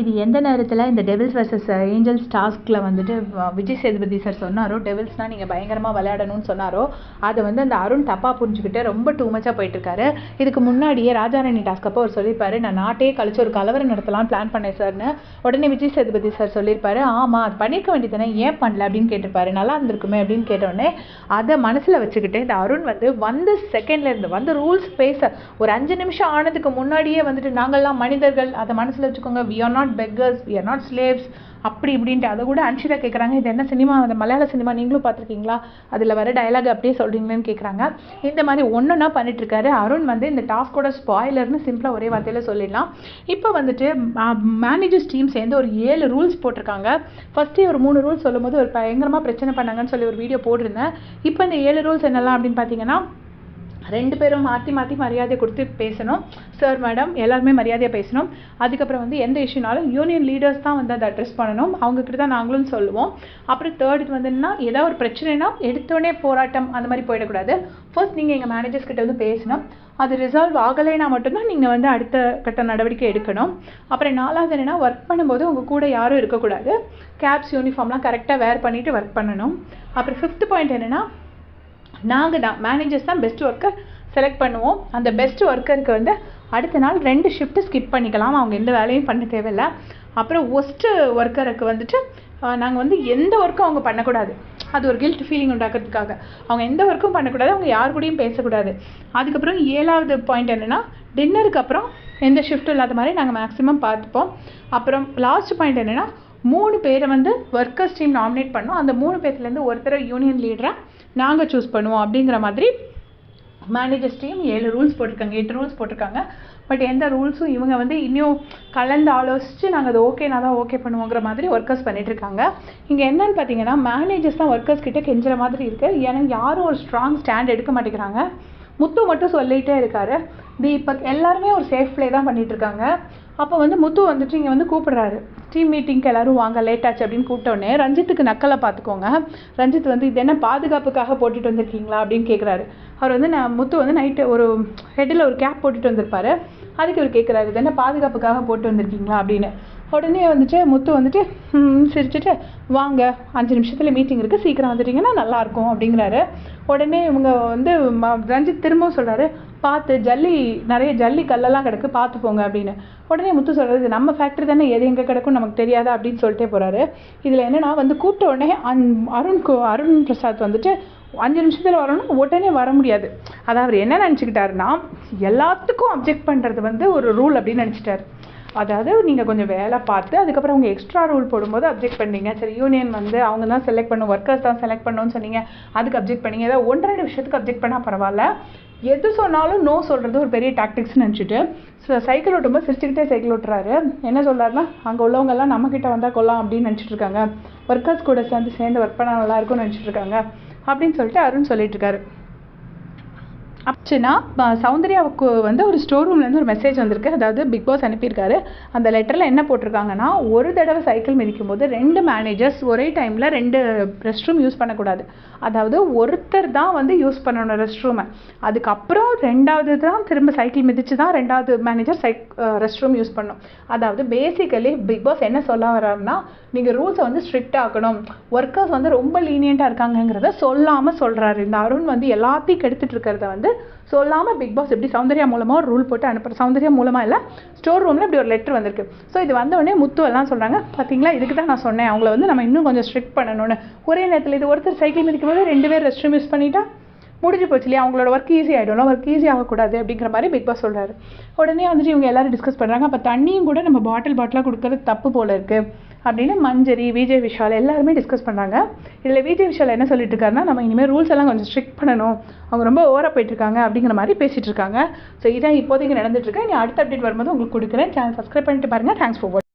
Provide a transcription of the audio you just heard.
இது எந்த நேரத்தில்? இந்த டெவில்ஸ் வர்சஸ் ஏஞ்சல்ஸ் டாஸ்கில் வந்துட்டு விஜய் சேதுபதி சார் சொன்னாரோ? டெவில்ஸ்னால் நீங்கள் பயங்கரமாக விளையாடணும்னு சொன்னாரோ? அதை வந்து அந்த அருண் தப்பாக புரிஞ்சுக்கிட்டு ரொம்ப டூ மச்சாக போயிட்டுருக்காரு. இதுக்கு முன்னாடியே ராஜாராணி டாஸ்க் அப்போ அவர் சொல்லியிருப்பாரு நான் நாட்டையே கழிச்சு ஒரு கலவரம் நடத்தலாம் பிளான் பண்ணேன் சார்னு உடனே விஜய் சேதுபதி சார் சொல்லியிருப்பாரு ஆமாம் அது பண்ணியிருக்க வேண்டியதானே ஏன் பண்ணல? அப்படின்னு கேட்டிருப்பாரு. நல்லா இருந்திருக்குமே அப்படின்னு கேட்டோடனே அதை மனசில் வச்சுக்கிட்டு இந்த அருண் வந்து வந்து செகண்ட்லேருந்து வந்து ரூல்ஸ் பேச ஒரு அஞ்சு நிமிஷம் ஆனதுக்கு முன்னாடியே வந்துட்டு நாங்கள்லாம் மனிதர்கள். அதை மனசில் வச்சுக்கோங்க we are not beggars we are not slaves அப்படி இப்படின்ட்டு அதை கூட அன்ஷிதா கேட்குறாங்க இது என்ன சினிமா? அந்த மலையாள சினிமா. நீங்களும் பார்த்துருக்கீங்களா? அதில் வர டயலாக் அப்படியே சொல்கிறீங்களேன்னு கேட்குறாங்க இந்த மாதிரி ஒன்றுனா பண்ணிட்டுருக்காரு. அருண் வந்து இந்த டாஸ்கோட ஸ்பாய்லர்னு சிம்பிளாக ஒரே வார்த்தையில் சொல்லிடலாம். இப்போ வந்துட்டு மேனேஜர்ஸ் டீம் சேர்ந்து ஒரு ஏழு ரூல்ஸ் போட்டிருக்காங்க. ஃபஸ்ட்டே ஒரு மூணு ரூல்ஸ் சொல்லும்போது ஒரு பயங்கரமாக பிரச்சனை பண்ணாங்கன்னு சொல்லி ஒரு வீடியோ போட்டிருந்தேன். இப்போ இந்த ஏழு ரூல்ஸ் என்னெல்லாம் அப்படின்னு பார்த்தீங்கன்னா ரெண்டு பேரும் மாற்றி மாற்றி மரியாதை கொடுத்து பேசணும். சார் மேடம் எல்லாருமே மரியாதையாக பேசணும். அதுக்கப்புறம் வந்து எந்த இஷ்யூனாலும் யூனியன் லீடர்ஸ் தான் வந்து அதை அட்ரஸ் பண்ணணும். அவங்கக்கிட்ட தான் நாங்களும் சொல்லுவோம். அப்புறம் தேர்ட் இது வந்துன்னா ஏதாவது ஒரு பிரச்சனைனா எடுத்தோடனே போராட்டம் அந்த மாதிரி போயிடக்கூடாது. ஃபர்ஸ்ட் நீங்கள் எங்கள் மேனேஜர்ஸ் கிட்ட வந்து பேசணும். அது ரிசால்வ் ஆகலைன்னா மட்டும்தான் நீங்கள் வந்து அடுத்த கட்ட நடவடிக்கை எடுக்கணும். அப்புறம் நாலாவது என்னென்னா ஒர்க் பண்ணும்போது உங்கள் கூட யாரும் இருக்கக்கூடாது. கேப்ஸ் யூனிஃபார்ம்லாம் கரெக்டாக வேர் பண்ணிவிட்டு ஒர்க் பண்ணணும். அப்புறம் ஃபிஃப்த் பாயிண்ட் என்னென்னா நாங்கள் தான் மேனேஜர்ஸ் தான் பெஸ்ட் ஒர்க்கர் செலக்ட் பண்ணுவோம். அந்த பெஸ்ட் ஒர்க்கருக்கு வந்து அடுத்த நாள் ரெண்டு ஷிஃப்ட்டு ஸ்கிப் பண்ணிக்கலாம். அவங்க எந்த வேலையும் பண்ண தேவையில்லை. அப்புறம் ஒஸ்ட்டு ஒர்க்கருக்கு வந்துட்டு நாங்கள் வந்து எந்த ஒர்க்கும் அவங்க பண்ணக்கூடாது. அது ஒரு கில்ட் ஃபீலிங் உண்டாக்குறதுக்காக. அவங்க எந்த ஒர்க்கும் பண்ணக்கூடாது அவங்க யார் கூடயும் பேசக்கூடாது. அதுக்கப்புறம் ஏழாவது பாயிண்ட் என்னென்னா டின்னருக்கு அப்புறம் எந்த ஷிஃப்ட்டும் இல்லாத மாதிரி நாங்கள் மேக்ஸிமம் பார்த்துப்போம். அப்புறம் லாஸ்ட் பாயிண்ட் என்னென்னா மூணு பேரை வந்து ஒர்க்கர்ஸ் டீம் நாமினேட் பண்ணோம். அந்த மூணு பேர்த்துலேருந்து ஒருத்தரை யூனியன் லீடராக நாங்கள் சூஸ் பண்ணுவோம் அப்படிங்கிற மாதிரி மேனேஜர்ஸ் டீம் ஏழு ரூல்ஸ் போட்டிருக்காங்க எட்டு ரூல்ஸ் போட்டிருக்காங்க. பட் எந்த ரூல்ஸும் இவங்க வந்து இன்னும் கலந்து ஆலோசித்து நாங்கள் அது ஓகேனா தான் ஓகே பண்ணுவோங்கிற மாதிரி ஒர்க்கர்ஸ் பண்ணிகிட்ருக்காங்க இருக்காங்க இங்கே என்னென்னு பார்த்தீங்கன்னா மேனேஜர்ஸ் தான் ஒர்க்கர்ஸ் கிட்டே கெஞ்சுற மாதிரி இருக்குது ஏன்னா யாரும் ஒரு ஸ்ட்ராங் ஸ்டாண்ட் எடுக்க மாட்டேங்கிறாங்க. முத்து மட்டும் சொல்லிகிட்டே இருக்காரு. தீபக் எல்லாருமே ஒரு சேஃப் ப்ளே தான் பண்ணிகிட்ருக்காங்க இருக்காங்க. அப்போ வந்து முத்து வந்துட்டு இங்கே வந்து கூப்பிடுறாரு. டீம் மீட்டிங்க்கு எல்லாரும் வாங்க லேட் ஆச்சு அப்படின்னு கூப்பிட்டோடனே ரஞ்சித்துக்கு நக்கலை பார்த்துக்கோங்க. ரஞ்சித் வந்து இது என்ன பாதுகாப்புக்காக போட்டுட்டு வந்திருக்கீங்களா? அப்படின்னு கேட்குறாரு அவர் வந்து நான் முத்து வந்து நைட்டு ஒரு ஹெட்டில் ஒரு கேப் போட்டுட்டு வந்திருப்பாரு. அதுக்கு அவர் கேட்குறாரு இது என்ன பாதுகாப்புக்காக போட்டு வந்திருக்கீங்களா? அப்படின்னு. உடனே வந்துட்டு முத்து வந்துட்டு சிரிச்சுட்டு சிரிச்சிட்டு வாங்க அஞ்சு நிமிஷத்தில் மீட்டிங் இருக்குது சீக்கிரம் வந்துட்டிங்கன்னா நல்லாயிருக்கும் அப்படிங்கிறாரு. உடனே இவங்க வந்து ரஞ்சித் திரும்பவும் சொல்கிறாரு பார்த்து ஜல்லி நிறைய ஜல்லி கல்லெல்லாம் கிடக்கு பார்த்து போங்க அப்படின்னு. உடனே முத்து சொல்கிறது நம்ம ஃபேக்ட்ரி தானே எது எங்கே கிடக்கும் நமக்கு தெரியாதா? அப்படின்னு சொல்லிட்டே போகிறாரு இதில் என்னென்னா வந்து கூப்பிட்ட உடனே அந் அருண் கு- அருண் பிரசாத் வந்துட்டு அஞ்சு நிமிஷத்தில் வரணும் உடனே வர முடியாது. அதாவது அவர் என்ன நினச்சிக்கிட்டாருன்னா எல்லாத்துக்கும் அப்ஜெக்ட் பண்ணுறது வந்து ஒரு ரூல் அப்படின்னு நினச்சிட்டாரு. அதாவது நீங்கள் கொஞ்சம் வேலை பார்த்து அதுக்கப்புறம் அவங்க எக்ஸ்ட்ரா ரூல் போடும்போது அப்ஜெக்ட் பண்ணீங்க. சரி யூனியன் வந்து அவங்க தான் செலக்ட் பண்ணும் ஒர்க்கர்ஸ் தான் செலக்ட் பண்ணணும்னு சொன்னீங்க. அதுக்கு அப்ஜெக்ட் பண்ணீங்க. ஏதாவது ஒன்றரை ரெண்டு விஷயத்துக்கு அப்ஜெக்ட் பண்ணால் பரவாயில்ல. எது சொன்னாலும் நோ சொல்கிறது ஒரு பெரிய டாக்டிக்ஸ்னு நினச்சிட்டு ஸோ சைக்கிள் ஓட்டும்போது சிரிச்சுக்கிட்டே சைக்கிள் ஓட்டுறாரு. என்ன சொல்கிறாருன்னா அங்கே உள்ளவங்கெல்லாம் நம்மக்கிட்ட வந்தால் கொள்ளலாம் அப்படின்னு நினச்சிட்டு இருக்காங்க. ஒர்க்கர்ஸ் கூட சேர்ந்து சேர்ந்து ஒர்க் பண்ணால் நல்லாயிருக்கும்னு நினச்சிட்டு இருக்காங்க. அப்படின்னு சொல்லிட்டு அருண் சொல்லிட்டு இருக்காரு. ஆச்சுன்னா சௌந்தர்யாவுக்கு வந்து ஒரு ஸ்டோர் ரூம்லேருந்து ஒரு மெசேஜ் வந்திருக்கு. அதாவது பிக் பாஸ் அனுப்பியிருக்காரு. அந்த லெட்டரில் என்ன போட்டிருக்காங்கன்னா ஒரு தடவை சைக்கிள் மிதிக்கும் போது ரெண்டு மேனேஜர்ஸ் ஒரே டைமில் ரெண்டு ரெஸ்ட் ரூம் யூஸ் பண்ணக்கூடாது. அதாவது ஒருத்தர் தான் வந்து யூஸ் பண்ணணும் ரெஸ்ட் ரூமை அதுக்கப்புறம் ரெண்டாவது தான் திரும்ப சைக்கிள் மிதித்து தான் ரெண்டாவது மேனேஜர் சைக் ரெஸ்ட் ரூம் யூஸ் பண்ணணும் அதாவது பேசிக்கலி பிக் பாஸ் என்ன சொல்ல வர்றாருன்னா நீங்கள் ரூல்ஸை வந்து ஸ்ட்ரிக்ட் ஆக்கணும். ஒர்க்கர்ஸ் வந்து ரொம்ப லீனியண்ட்டாக இருக்காங்கங்கிறத சொல்லாமல் சொல்கிறாரு இந்த அருண் வந்து எல்லாத்தையும் கெடுத்துட்டு இருக்கிறத வந்து சொல்லாமல் பிக் பாஸ் எப்படி சௌந்தர்யா மூலமாக ஒரு ரூல் போட்டு அனுப்புகிற சௌந்தர்யா மூலமாக இல்லை ஸ்டோர் ரூமில் இப்படி ஒரு லெட்டர் வந்திருக்கு. ஸோ இது வந்த உடனே முத்து எல்லாம் சொல்கிறாங்க பார்த்தீங்களா இதுக்கு தான் நான் சொன்னேன். அவங்கள வந்து நம்ம இன்னும் கொஞ்சம் ஸ்ட்ரிக்ட் பண்ணணும்னு. ஒரே நேரத்தில் இது ஒருத்தர் சைக்கிள் மிதிக்கும் போது ரெண்டு பேர் ரெஸ்ட் ரூம் யூஸ் பண்ணிட்டா முடிஞ்சு போச்சு இல்லையா? அவங்களோட ஒர்க் ஈஸி ஆகிடும்ல ஒர்க் ஈஸி ஆகக்கூடாது அப்படிங்கிற மாதிரி பிக் பாஸ் சொல்கிறாரு உடனே வந்துட்டு இவங்க எல்லாரும் டிஸ்கஸ் பண்ணுறாங்க அப்போ தண்ணியும் கூட நம்ம பாட்டில் பாட்டிலாக கொடுக்கறது தப்பு போல் இருக்குது அப்படின்னு மஞ்சரி விஜய் விஷால் எல்லாருமே டிஸ்கஸ் பண்ணுறாங்க இதில் விஜய் விஷால் என்ன சொல்லிட்டு இருக்காருன்னா நம்ம இனிமேல் ரூல்ஸ் எல்லாம் கொஞ்சம் ஸ்ட்ரிக்ட் பண்ணணும். அவங்க ரொம்ப ஓவராக போயிட்டு இருக்காங்க அப்படிங்கிற மாதிரி பேசிட்டு இருக்காங்க. ஸோ இதான் இப்போதைக்கு நடந்துட்டு இருக்கு. இனி அடுத்த அப்டேட் வரும்போது உங்களுக்கு கொடுக்குறேன். சேனல் சப்ஸ்கிரைப் பண்ணிட்டு பாருங்கள் தேங்க்ஸ் ஃபார்